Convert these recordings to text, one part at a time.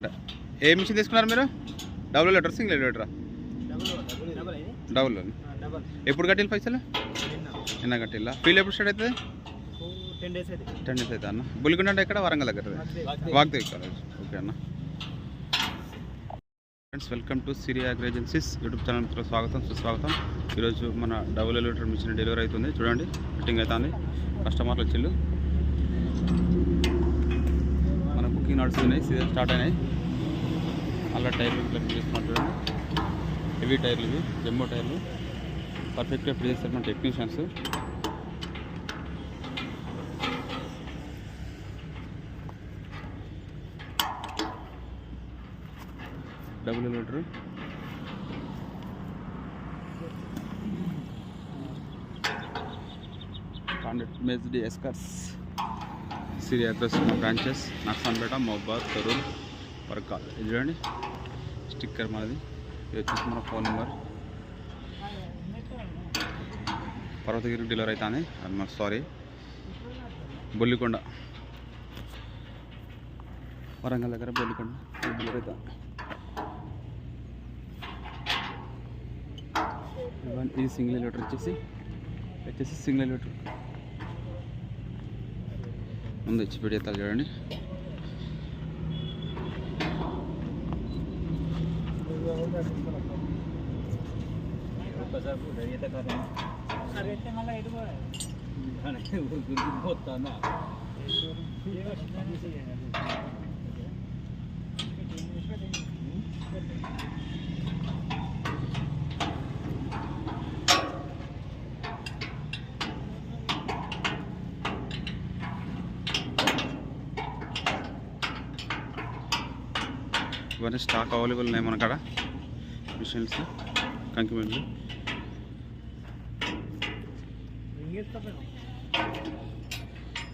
ఏ machine తీసుకున్నారు మీరు? Double litre single లీటరా డబుల్ ఎప్పుడు కట్టిల్లు పైసలు? నిన్న కట్టిల్లా? ఫీల్ ఎప్పుడు స్టార్ట్ అవుతుంది టెన్ డేస్ అయితే అన్న. బుల్లిగుండ అంటే ఎక్కడ? వరంగల్ దగ్గర వాగ్దేవి కాలేజ్. ఓకే అన్న. Friends welcome to Siriya agri agencies YouTube channel స్వాగతం సుస్వాగతం. ఈరోజు మన డబుల్ లీటర్ మిషన్ డెలివరీ అవుతుంది. చూడండి ఫిట్టింగ్ అవుతుంది. కస్టమర్లు వచ్చిళ్ళు మన బుకింగ్ నడుస్తున్నాయి సీజన్ స్టార్ట్ అయినాయి. అలా టైర్లు ఇట్లా ఫిట్ చేస్తున్నారు చూడండి. హెవీ టైర్లు ఇవి జంబో టైర్లు. పర్ఫెక్ట్గా ఫిట్ చేస్తారు మన టెక్నీషియన్స్ డబుల్ లీటరు కాండెక్ట్ మెజ్డి ఎస్కర్స్ సిరి అడ్రస్ మా బ్రాంచెస్ నక్సన్పేట మొహబాద్ తరూర్ వర్కాల్ ఇది చూడండి స్టిక్కర్ మనది ఇది వచ్చేసి మన ఫోన్ నెంబర్. పర్వతగిరి డెలివరీ అవుతుంది అది సారీ. బొల్లికొండ. వరంగల్ దగ్గర బొల్లికొండ. డెలివరీ అవుతా ఇది సింగిల్ ఎలివేటర్ వచ్చేసి వచ్చేసి సింగిల్ లీటర్ ముందు ఇచ్చి పెడతారు చూడండి. అరే ఇవన్నీ స్టాక్ అవైలబుల్ ఉన్నాయి మన కాడ. మిషన్స్ కంకి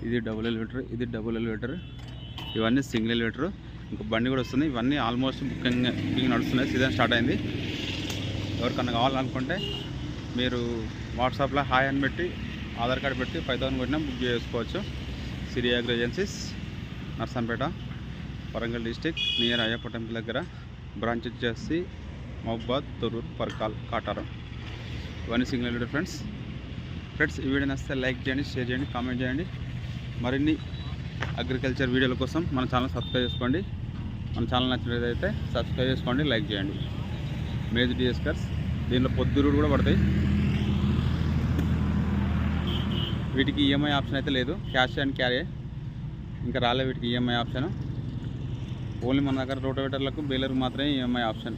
ఇది డబుల్ ఎలివేటర్ ఇది డబుల్ ఎలివేటర్ ఇవన్నీ సింగిల్ ఎలివేటర్ ఇంకా బండి కూడా వస్తుంది. ఇవన్నీ ఆల్మోస్ట్ బుకింగ్ బుకింగ్ నడుస్తున్నాయి. సీజన్ స్టార్ట్ అయింది. ఎవరికన్నా కావాలనుకుంటే మీరు వాట్సాప్లో హాయ్ అని పెట్టి ఆధార్ కార్డు పెట్టి ఫైవ్ థౌసండ్ కొట్టినా బుక్ చేసుకోవచ్చు. Siri agencies Narsampet Warangal district near Ayyappa temple దగ్గర బ్రాంచ్ వచ్చేసి మహబాద్ తొరూర్ పర్కాల్ కాటారం. ఇవన్నీ సింగిల్ ఎలివేటర్ ఫ్రెండ్స్ ఫ్రెండ్స్ ఈ వీడియో నచ్చితే లైక్ చేయండి షేర్ చేయండి కామెంట్ చేయండి. మరిన్ని అగ్రికల్చర్ వీడియోల కోసం మన ఛానల్ సబ్స్క్రైబ్ చేసుకోండి. మన ఛానల్ నచ్చినట్లయితే సబ్స్క్రైబ్ చేసుకోండి లైక్ చేయండి. మేజ్ డిఎస్కర్స్ దీనిలో పొద్దురుడు కూడా పడతాయి. వీటికి ఈఎంఐ ఆప్షన్ అయితే లేదు. క్యాష్ అండ్ క్యారీ ఇంకా రాలే వీటికి ఈఎంఐ ఆప్షను ఓన్లీ మన దగ్గర రోటోవేటర్లకు బేలర్ మాత్రమే ఈఎంఐ ఆప్షన్.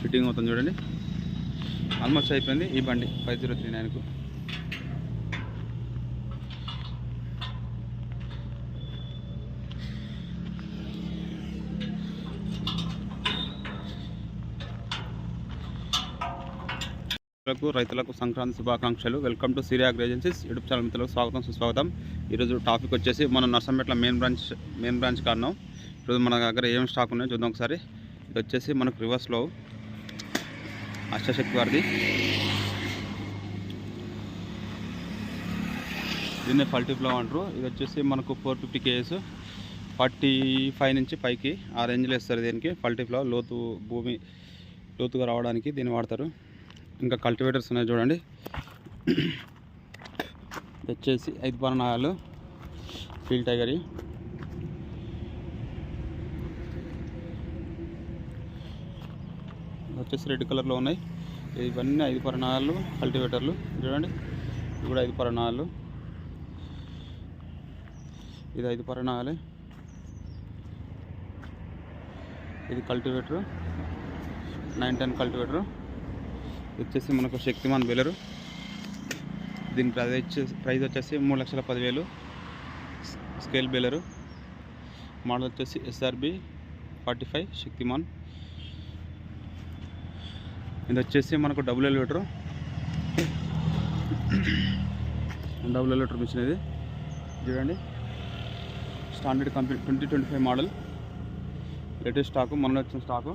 ఫిట్టింగ్ అవుతుంది చూడండి. ఆల్మోస్ట్ అయిపోయింది ఈ బండి ఫైవ్ జీరో త్రీ నైన్కు రైతులకు రైతులకు సంక్రాంతి శుభాకాంక్షలు. Welcome to Siriya Agencies YouTube channel మిత్రులకు స్వాగతం సుస్వాగతం. ఈరోజు టాపిక్ వచ్చేసి మనం నర్సంపేటలో మెయిన్ బ్రాంచ్ మెయిన్ బ్రాంచ్ కారణం ఈరోజు మన దగ్గర ఏం స్టాక్ ఉన్నాయో చూద్దాం ఒకసారి. ఇది వచ్చేసి మనకు రివర్స్లో అష్టశక్తి వారిది. దీన్ని ఫల్టీ ఫ్లో అంటారు. ఇది వచ్చేసి మనకు four fifty KS forty five నుంచి పైకి ఆ రేంజ్లో ఇస్తారు దీనికి. ఫల్టీ ఫ్లో లోతు భూమి లోతుగా రావడానికి దీన్ని వాడతారు. ఇంకా కల్టివేటర్స్ ఉన్నాయి చూడండి. వచ్చేసి ఐదు పరణాలు ఫీల్ టైగర్ వచ్చేసి రెడ్ కలర్లో ఉన్నాయి. ఇవన్నీ ఐదు పరణాలు కల్టివేటర్లు. చూడండి ఇవి కూడా ఐదు పరణాలు. ఇది ఐదు పరణాలే. ఇది కల్టివేటరు. Nine ten cultivator. వచ్చేసి మనకు శక్తిమాన్ బెలరు. దీని ప్రైజ్ వచ్చేసి వచ్చేసి మూడు లక్షల పదివేలు. Scale baler. మోడల్ వచ్చేసి ఎస్ఆర్బి ఫార్టీ ఫైవ్ శక్తిమాన్. ఇది వచ్చేసి మనకు double elevator. Double elevator machine ఇది. చూడండి. Standard company twenty twenty five model. Latest stock మొన్న వచ్చిన స్టాకు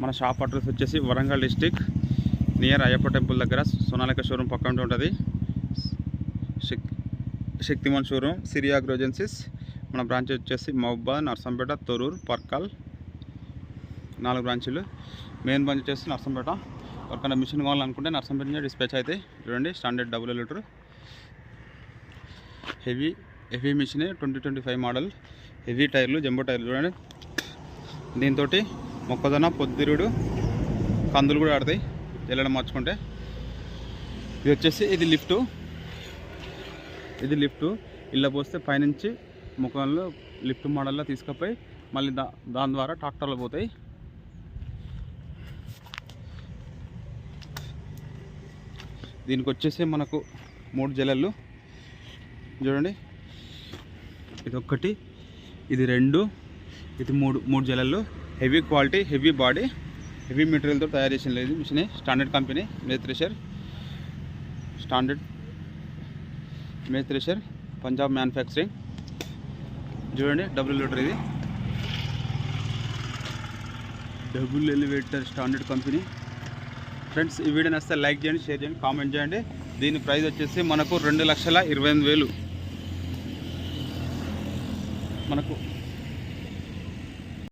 మన షాప్ అడ్రస్ వచ్చేసి Warangal district near Ayyappa temple దగ్గర సోనాలిక షోరూమ్ పక్కన ఉంటుంది. శక్ శక్తిమాన్ షోరూమ్ సిరియా గ్రోజెన్సిస్ మన బ్రాంచ్ వచ్చేసి మహబాద్ నర్సంపేట తొరూరు పర్కల్ నాలుగు బ్రాంచీలు మెయిన్ బ్రాంచ్ వచ్చేసి నర్సంపేట. ఎవరికైనా మిషన్ కావాలనుకుంటే నర్సంపేట నుంచి డిస్పాచ్ అయితే చూడండి standard double litre. Heavy heavy machine twenty twenty five model heavy టైర్లు జంబో టైర్లు చూడండి. దీంతో మొక్కజొన్న పొద్దురుడు కందులు కూడా ఆడతాయి. జల్లడం మార్చుకుంటే. ఇది వచ్చేసి ఇది లిఫ్ట్. ఇది లిఫ్ట్. ఇలా పోస్తే పైనుంచి మొక్కజొన్నలో లిఫ్ట్ మోడల్లో తీసుకుపోయి మళ్ళీ దా దాని ద్వారా ట్రాక్టర్లు పోతాయి. దీనికి వచ్చేసి మనకు మూడు జలలు చూడండి. ఇది ఒక్కటి ఇది రెండు ఇది మూడు మూడు జలలు heavy quality heavy body heavy మెటీరియల్తో తయారు చేసిన లేదు మిషన్ స్టాండర్డ్ కంపెనీ మేత్రేషర్ స్టాండర్డ్ మేత్రేషర్ పంజాబ్ మ్యానుఫ్యాక్చరింగ్. చూడండి డబుల్ లీటర్ ఇది. Double elevator standard company. Friends ఈ వీడియో నచ్చితే లైక్ చేయండి షేర్ చేయండి కామెంట్ చేయండి. దీని ప్రైస్ వచ్చేసి మనకు రెండు లక్షల ఇరవై ఎనిమిది వేలు. మనకు